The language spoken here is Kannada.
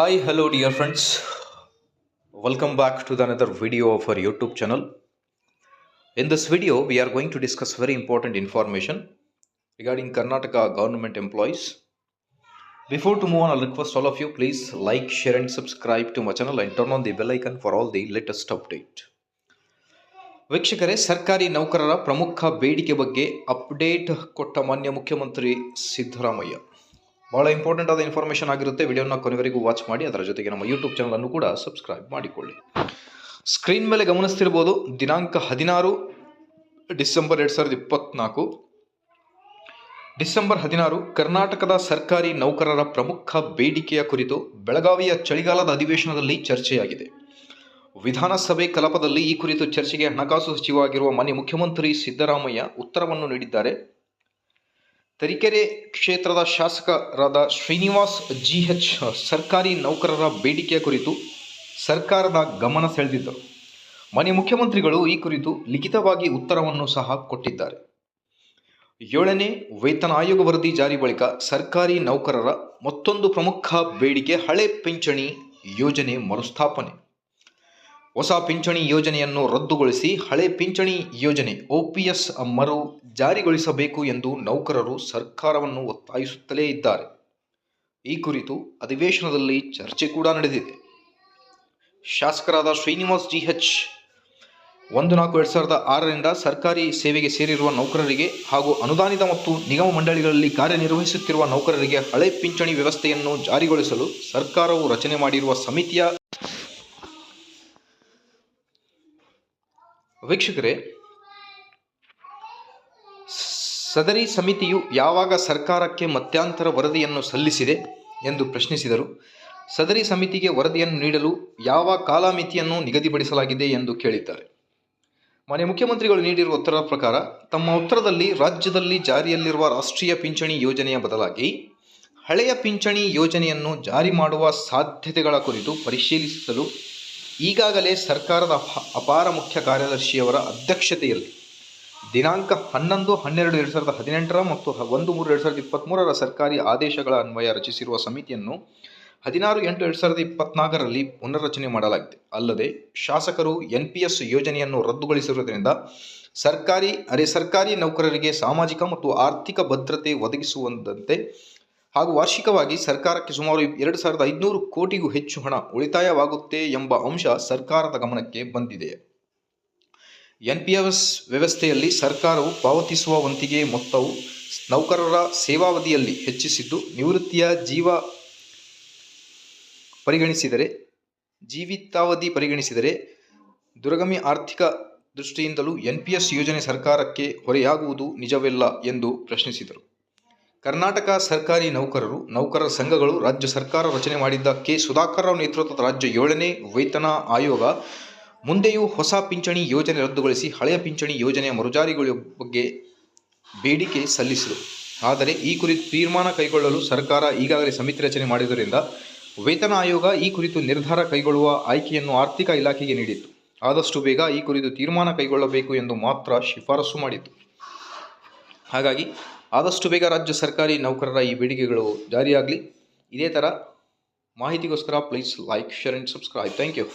Hi, hello, dear friends. Welcome back to the another video of our YouTube channel. In this video, we are going to discuss very important information regarding Karnataka government employees. Before to move on, I'll request all of you please like, share, and subscribe to my channel and turn on the bell icon for all the latest update. ವೀಕ್ಷಕರೇ ಸರ್ಕಾರಿ ನೌಕರರ ಪ್ರಮುಖ ಬೇಡಿಕೆ ಬಗ್ಗೆ ಅಪ್ಡೇಟ್ ಕೊಟ್ಟ ಮಾನ್ಯ ಮುಖ್ಯಮಂತ್ರಿ ಸಿದ್ದರಾಮಯ್ಯ ಬಹಳ ಇಂಪಾರ್ಟೆಂಟ್ ಆದ ಇನ್ಫಾರ್ಮೇಷನ್ ಆಗಿರುತ್ತೆ. ವಿಡಿಯೋನ ಕೊನೆವರೆಗೂ ವಾಚ್ ಮಾಡಿ. ಅದರ ಜೊತೆಗೆ ನಮ್ಮ ಯೂಟ್ಯೂಬ್ ಚಾನಲನ್ನು ಕೂಡ ಸಬ್ಸ್ಕ್ರೈಬ್ ಮಾಡಿಕೊಳ್ಳಿ. ಸ್ಕ್ರೀನ್ ಮೇಲೆ ಗಮನಿಸ್ತಿರ್ಬೋದು. ದಿನಾಂಕ ಹದಿನಾರು ಡಿಸೆಂಬರ್ ಎರಡು ಸಾವಿರದ ಇಪ್ಪತ್ನಾಲ್ಕು. ಡಿಸೆಂಬರ್ ಹದಿನಾರು, ಕರ್ನಾಟಕದ ಸರ್ಕಾರಿ ನೌಕರರ ಪ್ರಮುಖ ಬೇಡಿಕೆಯ ಕುರಿತು ಬೆಳಗಾವಿಯ ಚಳಿಗಾಲದ ಅಧಿವೇಶನದಲ್ಲಿ ಚರ್ಚೆಯಾಗಿದೆ. ವಿಧಾನಸಭೆ ಕಲಾಪದಲ್ಲಿ ಈ ಕುರಿತು ಚರ್ಚೆಗೆ ಹಣಕಾಸು ಸಚಿವರಾಗಿರುವ ಮಾನ್ಯ ಮುಖ್ಯಮಂತ್ರಿ ಸಿದ್ದರಾಮಯ್ಯ ಉತ್ತರವನ್ನು ನೀಡಿದ್ದಾರೆ. ತರೀಕೆರೆ ಕ್ಷೇತ್ರದ ಶಾಸಕರಾದ ಶ್ರೀನಿವಾಸ್ ಜಿಎಚ್ ಸರ್ಕಾರಿ ನೌಕರರ ಬೇಡಿಕೆಯ ಕುರಿತು ಸರ್ಕಾರದ ಗಮನ ಸೆಳೆದಿದ್ದರು. ಮನೆ ಮುಖ್ಯಮಂತ್ರಿಗಳು ಈ ಕುರಿತು ಲಿಖಿತವಾಗಿ ಉತ್ತರವನ್ನು ಸಹ ಕೊಟ್ಟಿದ್ದಾರೆ. ಏಳನೇ ವೇತನ ಆಯೋಗ ವರದಿ ಜಾರಿ ಬಳಿಕ ಸರ್ಕಾರಿ ನೌಕರರ ಮತ್ತೊಂದು ಪ್ರಮುಖ ಬೇಡಿಕೆ ಹಳೆ ಪಿಂಚಣಿ ಯೋಜನೆ ಮರುಸ್ಥಾಪನೆ. ಹೊಸ ಪಿಂಚಣಿ ಯೋಜನೆಯನ್ನು ರದ್ದುಗೊಳಿಸಿ ಹಳೆ ಪಿಂಚಣಿ ಯೋಜನೆ ಓಪಿಎಸ್ ಮರು ಜಾರಿಗೊಳಿಸಬೇಕು ಎಂದು ನೌಕರರು ಸರ್ಕಾರವನ್ನು ಒತ್ತಾಯಿಸುತ್ತಲೇ ಇದ್ದಾರೆ. ಈ ಕುರಿತು ಅಧಿವೇಶನದಲ್ಲಿ ಚರ್ಚೆ ಕೂಡ ನಡೆದಿದೆ. ಶಾಸಕರಾದ ಶ್ರೀನಿವಾಸ್ ಜಿ ಎಚ್ ಒಂದು ನಾಲ್ಕು ಎರಡು ಸಾವಿರದ ಆರರಿಂದ ಸರ್ಕಾರಿ ಸೇವೆಗೆ ಸೇರಿರುವ ನೌಕರರಿಗೆ ಹಾಗೂ ಅನುದಾನಿತ ಮತ್ತು ನಿಗಮ ಮಂಡಳಿಗಳಲ್ಲಿ ಕಾರ್ಯನಿರ್ವಹಿಸುತ್ತಿರುವ ನೌಕರರಿಗೆ ಹಳೆ ಪಿಂಚಣಿ ವ್ಯವಸ್ಥೆಯನ್ನು ಜಾರಿಗೊಳಿಸಲು ಸರ್ಕಾರವು ರಚನೆ ಮಾಡಿರುವ ಸಮಿತಿಯ ವೀಕ್ಷಕರೇ, ಸದರಿ ಸಮಿತಿಯು ಯಾವಾಗ ಸರ್ಕಾರಕ್ಕೆ ಮತ್ಯಾಂತರ ವರದಿಯನ್ನು ಸಲ್ಲಿಸಿದೆ ಎಂದು ಪ್ರಶ್ನಿಸಿದರು. ಸದರಿ ಸಮಿತಿಗೆ ವರದಿಯನ್ನು ನೀಡಲು ಯಾವ ಕಾಲಮಿತಿಯನ್ನು ನಿಗದಿಪಡಿಸಲಾಗಿದೆ ಎಂದು ಕೇಳಿದ್ದಾರೆ. ಮಾನ್ಯ ಮುಖ್ಯಮಂತ್ರಿಗಳು ನೀಡಿರುವ ಉತ್ತರ ಪ್ರಕಾರ, ತಮ್ಮ ಉತ್ತರದಲ್ಲಿ ರಾಜ್ಯದಲ್ಲಿ ಜಾರಿಯಲ್ಲಿರುವ ರಾಷ್ಟ್ರೀಯ ಪಿಂಚಣಿ ಯೋಜನೆಯ ಬದಲಾಗಿ ಹಳೆಯ ಪಿಂಚಣಿ ಯೋಜನೆಯನ್ನು ಜಾರಿ ಮಾಡುವ ಸಾಧ್ಯತೆಗಳ ಕುರಿತು ಪರಿಶೀಲಿಸಲು ಈಗಾಗಲೇ ಸರ್ಕಾರದ ಅಪ- ಅಪಾರ ಮುಖ್ಯ ಕಾರ್ಯದರ್ಶಿಯವರ ಅಧ್ಯಕ್ಷತೆಯಲ್ಲಿ ದಿನಾಂಕ ಹನ್ನೊಂದು, ಹನ್ನೆರಡು, ಎರಡು ಸಾವಿರದ ಹದಿನೆಂಟರ ಮತ್ತು ಒಂದು, ಮೂರು, ಎರಡು ಸಾವಿರದ ಇಪ್ಪತ್ತ್ಮೂರರ ಸರ್ಕಾರಿ ಆದೇಶಗಳ ಅನ್ವಯ ರಚಿಸಿರುವ ಸಮಿತಿಯನ್ನು ಹದಿನಾರು, ಎಂಟು, ಎರಡು ಸಾವಿರದ ಇಪ್ಪತ್ನಾಲ್ಕರಲ್ಲಿ ಪುನರ್ರಚನೆ ಮಾಡಲಾಗಿದೆ. ಅಲ್ಲದೆ ಶಾಸಕರು ಎನ್ ಪಿ ಎಸ್ ಯೋಜನೆಯನ್ನು ರದ್ದುಗೊಳಿಸಿರುವುದರಿಂದ ಸರ್ಕಾರಿ, ಅರೆ ಸರ್ಕಾರಿ ನೌಕರರಿಗೆ ಸಾಮಾಜಿಕ ಮತ್ತು ಆರ್ಥಿಕ ಭದ್ರತೆ ಒದಗಿಸುವಂತೆ ಹಾಗೂ ವಾರ್ಷಿಕವಾಗಿ ಸರ್ಕಾರಕ್ಕೆ ಸುಮಾರು ಎರಡು ಸಾವಿರದ ಐದುನೂರು ಕೋಟಿಗೂ ಹೆಚ್ಚು ಹಣ ಉಳಿತಾಯವಾಗುತ್ತೆ ಎಂಬ ಅಂಶ ಸರ್ಕಾರದ ಗಮನಕ್ಕೆ ಬಂದಿದೆ. ಎನ್ ಪಿ ಎಸ್ ವ್ಯವಸ್ಥೆಯಲ್ಲಿ ಸರ್ಕಾರವು ಪಾವತಿಸುವ ವಂತಿಗೆ ಮೊತ್ತವು ನೌಕರರ ಸೇವಾವಧಿಯಲ್ಲಿ ಹೆಚ್ಚಿಸಿದ್ದು ನಿವೃತ್ತಿಯ ಜೀವ ಪರಿಗಣಿಸಿದರೆ, ಜೀವಿತಾವಧಿ ಪರಿಗಣಿಸಿದರೆ ದುರ್ಗಮಿ ಆರ್ಥಿಕ ದೃಷ್ಟಿಯಿಂದಲೂ ಎನ್ ಪಿ ಎಸ್ ಯೋಜನೆ ಸರ್ಕಾರಕ್ಕೆ ಹೊರೆಯಾಗುವುದು ನಿಜವಿಲ್ಲ ಎಂದು ಪ್ರಶ್ನಿಸಿದರು. ಕರ್ನಾಟಕ ಸರ್ಕಾರಿ ನೌಕರರು ನೌಕರರ ಸಂಘಗಳು, ರಾಜ್ಯ ಸರ್ಕಾರ ರಚನೆ ಮಾಡಿದ್ದ ಕೆ. ಸುಧಾಕರ್ ರಾವ್ ನೇತೃತ್ವದ ರಾಜ್ಯ ಏಳನೇ ವೇತನ ಆಯೋಗ ಮುಂದೆಯೂ ಹೊಸ ಪಿಂಚಣಿ ಯೋಜನೆ ರದ್ದುಗೊಳಿಸಿ ಹಳೆಯ ಪಿಂಚಣಿ ಯೋಜನೆಯ ಮರುಜಾರಿಗಳ ಬಗ್ಗೆ ಬೇಡಿಕೆ ಸಲ್ಲಿಸಿದರು ಆದರೆ ಈ ಕುರಿತು ತೀರ್ಮಾನ ಕೈಗೊಳ್ಳಲು ಸರ್ಕಾರ ಈಗಾಗಲೇ ಸಮಿತಿ ರಚನೆ ಮಾಡಿದ್ದರಿಂದ ವೇತನ ಆಯೋಗ ಈ ಕುರಿತು ನಿರ್ಧಾರ ಕೈಗೊಳ್ಳುವ ಆಯ್ಕೆಯನ್ನು ಆರ್ಥಿಕ ಇಲಾಖೆಗೆ ನೀಡಿತ್ತು. ಆದಷ್ಟು ಬೇಗ ಈ ಕುರಿತು ತೀರ್ಮಾನ ಕೈಗೊಳ್ಳಬೇಕು ಎಂದು ಮಾತ್ರ ಶಿಫಾರಸು ಮಾಡಿತು ಹಾಗಾಗಿ ಆದಷ್ಟು ಬೇಗ ರಾಜ್ಯ ಸರ್ಕಾರಿ ನೌಕರರ ಈ ಬೇಡಿಕೆಗಳು ಜಾರಿಯಾಗಲಿ. ಇದೇ ಥರ ಮಾಹಿತಿಗೋಸ್ಕರ please like share and subscribe thank you